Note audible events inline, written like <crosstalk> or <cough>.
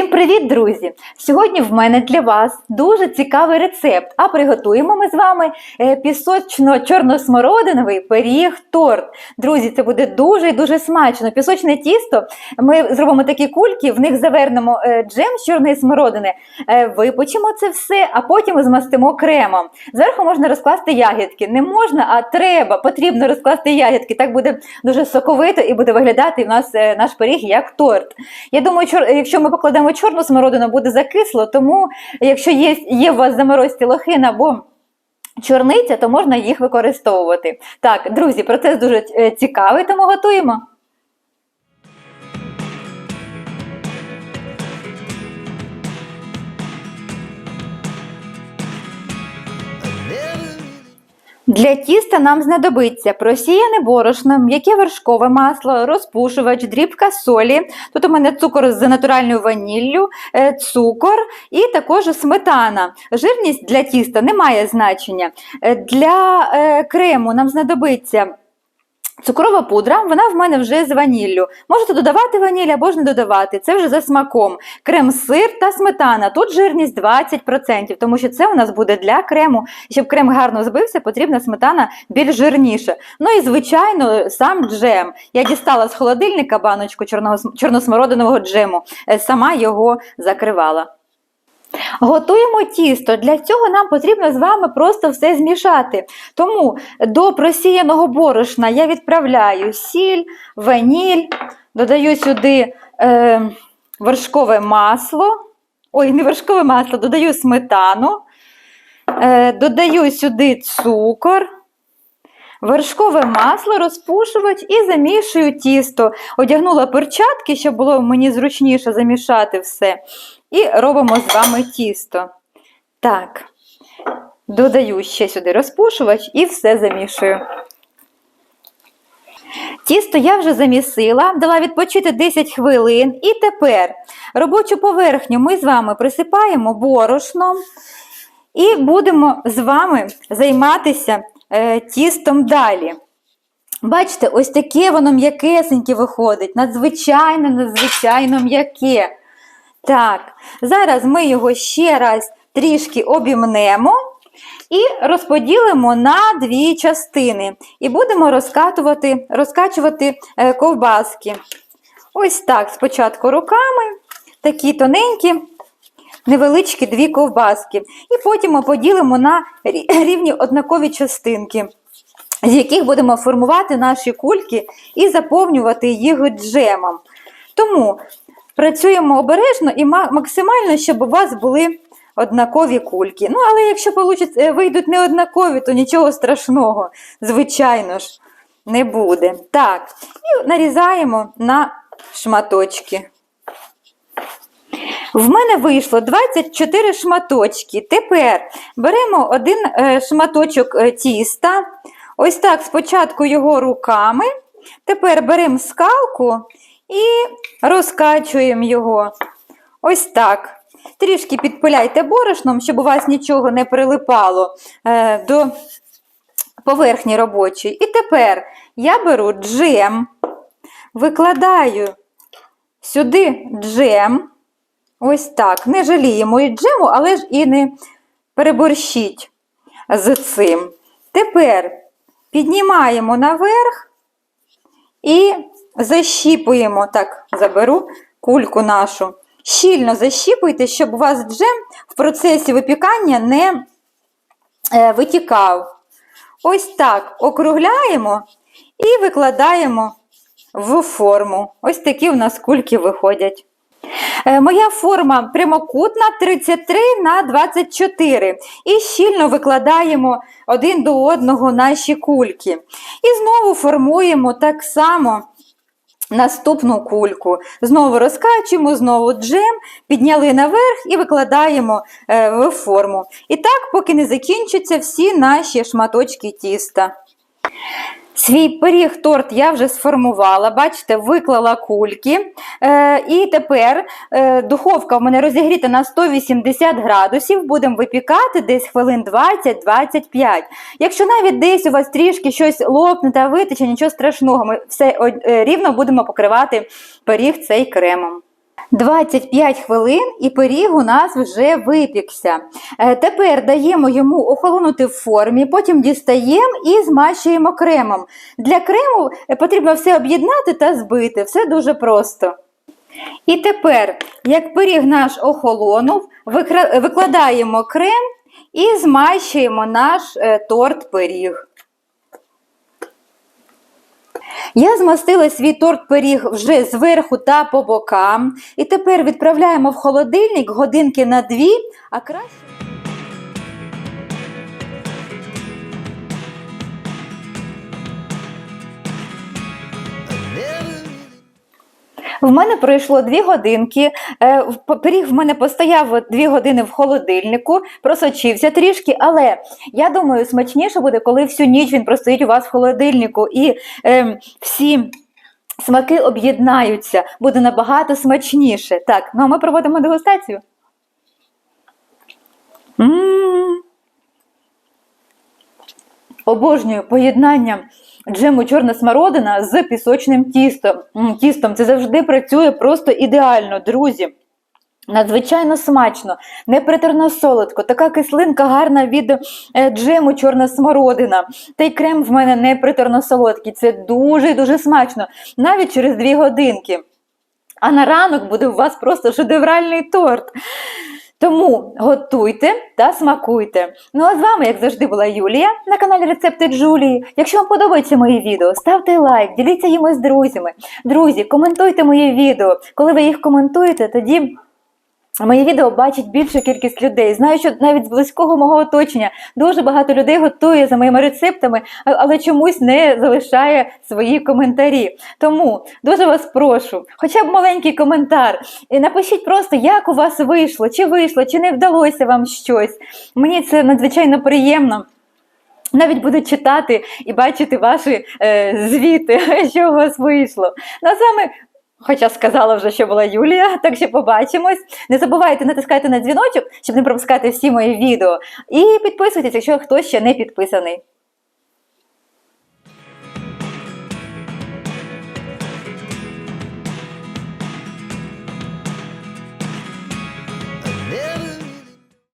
Всім привіт, друзі! Сьогодні в мене для вас дуже цікавий рецепт. А приготуємо ми з вами е, пісочно-чорносмородиновий пиріг торт. Друзі, це буде дуже і дуже смачно. Пісочне тісто. Ми зробимо такі кульки, в них завернемо е, джем з чорної смородини, е, випечемо це все, а потім змастимо кремом. Зверху можна розкласти ягідки. Не можна, а треба, потрібно розкласти ягідки. Так буде дуже соковито і буде виглядати в нас наш пиріг як торт. Я думаю, якщо ми покладемо чорну смородину, буде закисло, тому якщо є, є у вас заморозці лохин або чорниця, то можна їх використовувати. Так, друзі, процес дуже е, цікавий, тому готуємо. Для тіста нам знадобиться просіяне борошно, м'яке вершкове масло, розпушувач, дрібка солі. Тут у мене цукор з натуральною ваніллю, е, цукор і також сметана. Жирність для тіста не має значення. Е, Для е, крему нам знадобиться. Цукрова пудра, вона в мене вже з ваніллю. Можете додавати ваніль або ж не додавати, це вже за смаком. Крем-сир та сметана. Тут жирність 20%, тому що це у нас буде для крему. Щоб крем гарно збився, потрібна сметана більш жирніша. Ну і, звичайно, сам джем. Я дістала з холодильника баночку чорного, чорносмородинового джему, е, сама його закривала. Готуємо тісто. Для цього нам потрібно з вами просто все змішати. Тому до просіяного борошна я відправляю сіль, ваніль, додаю сюди е, вершкове масло. Ой, не вершкове масло, додаю сметану, е, додаю сюди цукор. Вершкове масло, розпушувач і замішую тісто. Одягнула перчатки, щоб було мені зручніше замішати все. І робимо з вами тісто. Так, додаю ще сюди розпушувач і все замішую. Тісто я вже замісила, дала відпочити 10 хвилин. І тепер робочу поверхню ми з вами присипаємо борошном і будемо з вами займатися е, тістом далі. Бачите, ось таке воно м'якесеньке виходить, надзвичайно, надзвичайно м'яке. Так, зараз ми його ще раз трішки обімнемо і розподілимо на дві частини. І будемо розкатувати, розкачувати е, ковбаски. Ось так, спочатку руками, такі тоненькі, невеличкі дві ковбаски. І потім ми поділимо на <laughs> рівні однакові частинки, з яких будемо формувати наші кульки і заповнювати їх джемом. Тому працюємо обережно і максимально, щоб у вас були однакові кульки. Ну, але якщо получиться- вийдуть не однакові, то нічого страшного, звичайно ж, не буде. Так, і нарізаємо на шматочки. В мене вийшло 24 шматочки. Тепер беремо один е, шматочок е, тіста. Ось так спочатку його руками. Тепер беремо скалку і розкачуємо його. Ось так. Трішки підпиляйте борошном, щоб у вас нічого не прилипало е, до поверхні робочої. І тепер я беру джем, викладаю сюди джем. Ось так. Не жаліємо і джему, але ж і не переборщіть з цим. Тепер піднімаємо наверх і защіпуємо. Так, заберу кульку нашу. Щільно защіпуйте, щоб у вас джем в процесі випікання не е, витікав. Ось так округляємо і викладаємо в форму. Ось такі у нас кульки виходять. Е, Моя форма прямокутна 33 на 24. І щільно викладаємо один до одного наші кульки. І знову формуємо так само наступну кульку. Знову розкачуємо, знову джем, підняли наверх і викладаємо е, в форму. І так, поки не закінчаться всі наші шматочки тіста. Свій пиріг торт я вже сформувала, бачите, виклала кульки. Е, і тепер е, духовка в мене розігріта на 180 градусів. Будемо випікати десь хвилин 20-25. Якщо навіть десь у вас трішки щось лопне та витече, нічого страшного, ми все е, рівно будемо покривати пиріг цей кремом. 25 хвилин і пиріг у нас вже випікся. Е, Тепер даємо йому охолонути в формі, потім дістаємо і змащуємо кремом. Для крему е, потрібно все об'єднати та збити. Все дуже просто. І тепер, як пиріг наш охолонув, викладаємо крем і змащуємо наш е, торт пиріг. Я змастила свій торт пиріг вже зверху та по бокам. І тепер відправляємо в холодильник годинки на дві, а краще. В мене пройшло дві годинки. е, Пиріг в мене постояв дві години в холодильнику, просочився трішки, але я думаю, смачніше буде, коли всю ніч він простоїть у вас в холодильнику і е, всі. Смаки об'єднаються, буде набагато смачніше. Так, ну а ми проводимо дегустацію. М. Обожнюю поєднання джему чорна смородина з пісочним тістом. Тістом. Це завжди працює просто ідеально, друзі. Надзвичайно смачно, непритерно солодко, така кислинка гарна від е, джему чорна смородина. Та й крем в мене непритерно солодкий. Це дуже дуже смачно, навіть через дві годинки. А на ранок буде у вас просто шедевральний торт. Тому готуйте та смакуйте. Ну а з вами, як завжди, була Юлія на каналі Рецепти Джулії. Якщо вам подобаються мої відео, ставте лайк, діліться їми з друзями. Друзі, коментуйте мої відео. Коли ви їх коментуєте, тоді. Мої відео бачить більша кількість людей. Знаю, що навіть з близького мого оточення дуже багато людей готує за моїми рецептами, але чомусь не залишає свої коментарі. Тому дуже вас прошу, хоча б маленький коментар. Напишіть просто, як у вас вийшло, чи вийшло, чи не вдалося вам щось. Мені це надзвичайно приємно. Навіть буду читати і бачити ваші е, звіти, <laughs> що у вас вийшло. Ну а з Хоча сказала вже, що була Юлія, <laughs> так що побачимось. Не забувайте натискати на дзвіночок, щоб не пропускати всі мої відео. І підписуйтесь, якщо хтось ще не підписаний.